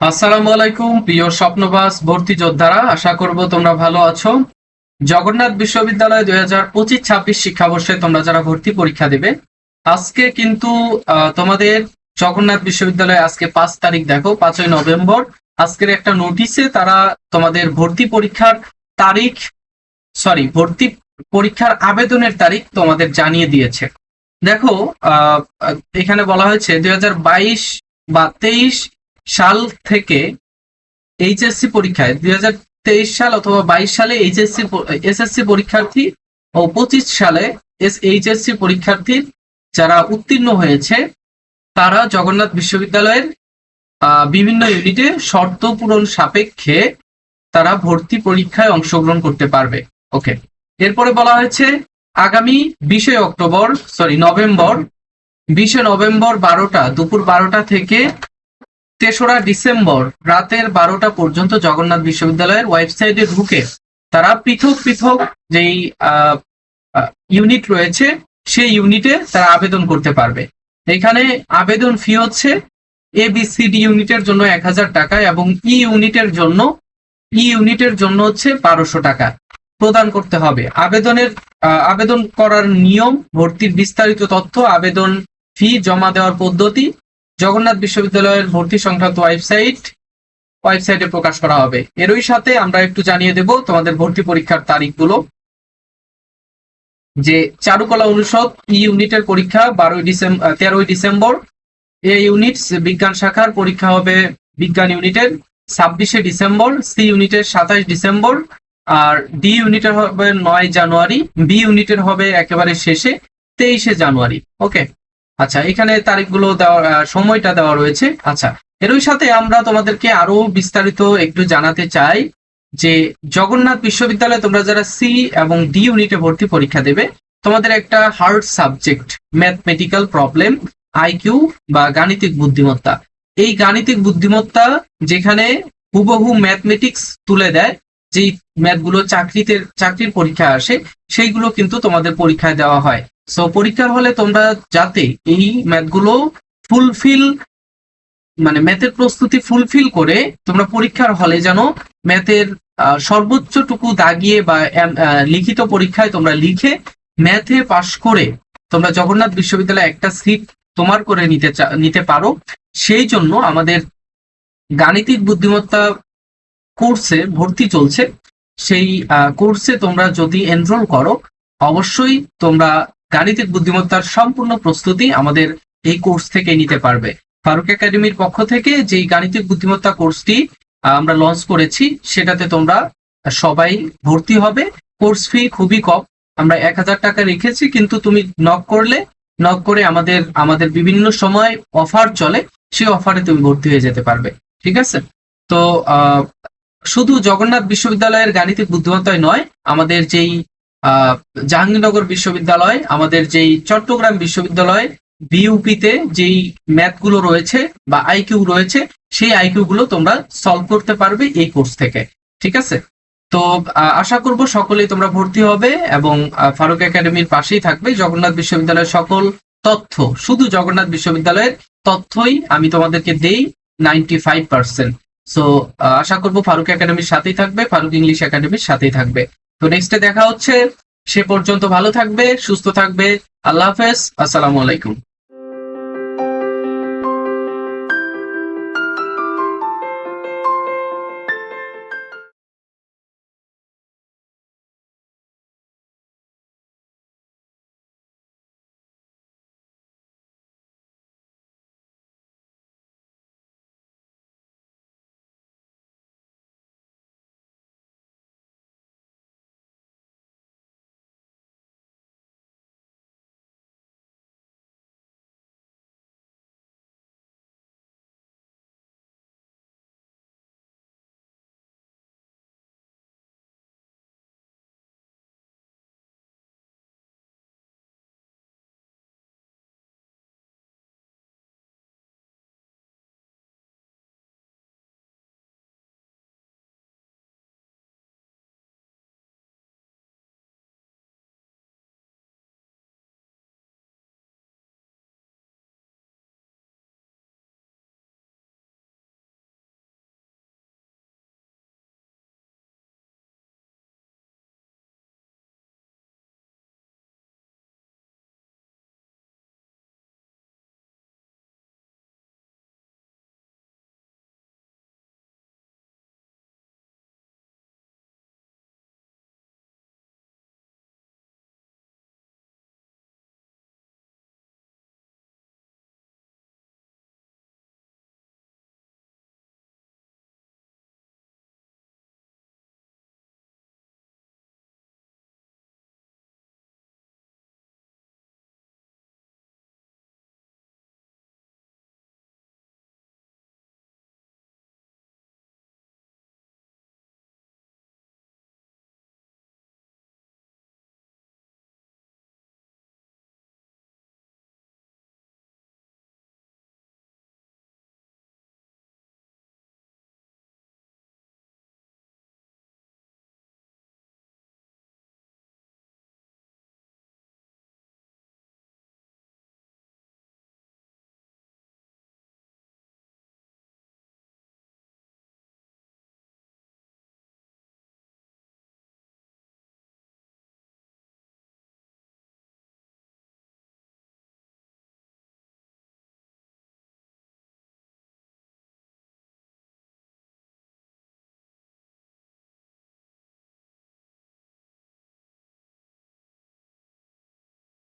আসসালামু আলাইকুম, প্রিয় স্বপ্নবাস ভর্তি যোদ্ধারা, আশা করব তোমরা ভালো আছো। জগন্নাথ বিশ্ববিদ্যালয় দুই হাজার পঁচিশ ছাব্বিশ শিক্ষাবর্ষে তোমরা যারা ভর্তি পরীক্ষা দেবে, আজকে কিন্তু তোমাদের জগন্নাথ বিশ্ববিদ্যালয়ে আজকে পাঁচ তারিখ দেখো, পাঁচই নভেম্বর। আজকের একটা নোটিশে তারা তোমাদের ভর্তি পরীক্ষার তারিখ সরি ভর্তি পরীক্ষার আবেদনের তারিখ তোমাদের জানিয়ে দিয়েছে। দেখো এখানে বলা হয়েছে দুই হাজার বাইশ বা তেইশ সাল থেকে এইচএসসি পরীক্ষায়, দুই তেইশ সাল অথবা বাইশ সালে এইচএসসি এসএসসি পরীক্ষার্থী ও পঁচিশ সালে এস এইচএসসি পরীক্ষার্থী যারা উত্তীর্ণ হয়েছে, তারা জগন্নাথ বিশ্ববিদ্যালয়ের বিভিন্ন ইউনিটে শর্ত পূরণ সাপেক্ষে তারা ভর্তি পরীক্ষায় অংশগ্রহণ করতে পারবে। ওকে এরপরে বলা হয়েছে, আগামী বিশে অক্টোবর সরি নভেম্বর, বিশে নভেম্বর বারোটা, দুপুর বারোটা থেকে তেসরা ডিসেম্বর রাতের বারোটা পর্যন্ত জগন্নাথ বিশ্ববিদ্যালয়ের ওয়েবসাইটে ঢুকে তারা পৃথক পৃথক যেই ইউনিট রয়েছে, সেই ইউনিটে তারা আবেদন করতে পারবে। এখানে আবেদন ফি হচ্ছে এ বি সি ডি ইউনিটের জন্য এক হাজার টাকা এবং ই ইউনিটের জন্য ই ইউনিটের জন্য হচ্ছে বারোশো টাকা প্রদান করতে হবে। আবেদনের আবেদন করার নিয়ম, ভর্তির বিস্তারিত তথ্য, আবেদন ফি জমা দেওয়ার পদ্ধতি জগন্নাথ বিশ্ববিদ্যালয়ের ভর্তি সংক্রান্ত ওয়েবসাইট, ওয়েবসাইটে প্রকাশ করা হবে। এরই সাথে আমরা একটু জানিয়ে দেব তোমাদের ভর্তি পরীক্ষার তারিখগুলো। যে চারুকলা অনুষদ ই ইউনিটের পরীক্ষা বারোই ডিসেম্বর তেরোই ডিসেম্বর। এ ইউনিট বিজ্ঞান শাখার পরীক্ষা হবে বিজ্ঞান ইউনিটের ছাব্বিশে ডিসেম্বর সি ইউনিটের সাতাশ ডিসেম্বর, আর ডি ইউনিটের হবে নয় জানুয়ারি বি ইউনিটের হবে একেবারে শেষে তেইশে জানুয়ারি। ওকে আচ্ছা এখানে তারিখগুলো দেওয়া সময়টা দেওয়া রয়েছে। আচ্ছা এরই সাথে আমরা তোমাদেরকে আরও বিস্তারিত একটু জানাতে চাই যে জগন্নাথ বিশ্ববিদ্যালয়ে তোমরা যারা সি এবং ডি ইউনিটে ভর্তি পরীক্ষা দেবে, তোমাদের একটা hard subject mathematical problem IQ বা গাণিতিক বুদ্ধিমত্তা। এই গাণিতিক বুদ্ধিমত্তা যেখানে হুবহু ম্যাথমেটিক্স তুলে দেয়, যেই ম্যাথগুলো চাকরিতে, চাকরির পরীক্ষা আসে, সেইগুলো কিন্তু তোমাদের পরীক্ষায় দেওয়া হয়। সো পরীক্ষার হলে তোমরা যাতে এই ম্যাথগুলো ফুলফিল মানে ম্যাথের প্রস্তুতি ফুলফিল করে তোমরা পরীক্ষার হলে যেন ম্যাথের সর্বোচ্চটুকু দাগিয়ে বা লিখিত পরীক্ষায় তোমরা লিখে ম্যাথে পাশ করে তোমরা জগন্নাথ বিশ্ববিদ্যালয়ে একটা সিট তোমার করে নিতে নিতে পারো। সেই জন্য আমাদের গাণিতিক বুদ্ধিমত্তা কোর্সে ভর্তি চলছে। সেই কোর্সে তোমরা যদি এনরোল করো, অবশ্যই তোমরা গাণিতিক বুদ্ধিমত্তার সম্পূর্ণ প্রস্তুতি আমাদের এই কোর্স থেকে নিতে পারবে। ফারুক একাডেমির পক্ষ থেকে যেই গাণিতিক বুদ্ধিমত্তা কোর্সটি আমরা লঞ্চ করেছি, সেটাতে তোমরা সবাই ভর্তি হবে। কোর্স ফি খুবই কম, আমরা এক হাজার টাকা রেখেছি, কিন্তু তুমি নক করলে নক করে আমাদের আমাদের বিভিন্ন সময় অফার চলে সেই অফারে তুমি ভর্তি হয়ে যেতে পারবে। ঠিক আছে? তো শুধু জগন্নাথ বিশ্ববিদ্যালয়ের গাণিতিক বুদ্ধিমত্তায় নয়, আমাদের যেই জাহাঙ্গীরনগর বিশ্ববিদ্যালয়, আমাদের যেই চট্টগ্রাম বিশ্ববিদ্যালয় বিইউপিতে যেই ম্যাথগুলো রয়েছে বা আইকিউ রয়েছে, সেই আইকিউ গুলো তোমরা সলভ করতে পারবে এই কোর্স থেকে, ঠিক আছে? তো আশা করব সকলেই তোমরা ভর্তি হবে এবং ফারুক একাডেমির পাশেই থাকবে। জগন্নাথ বিশ্ববিদ্যালয়ের সকল তথ্য, শুধু জগন্নাথ বিশ্ববিদ্যালয়ের তথ্যই আমি তোমাদেরকে দেই নাইনটি ফাইভ পার্সেন্ট সো আশা করব ফারুক একাডেমির সাথেই থাকবে, ফারুক ইংলিশ একাডেমির সাথেই থাকবে। তো নেক্সটে দেখা হচ্ছে সে পর্যন্ত ভালো থাকবে সুস্থ থাকবে আল্লাহ হাফেজ আসসালামু আলাইকুম।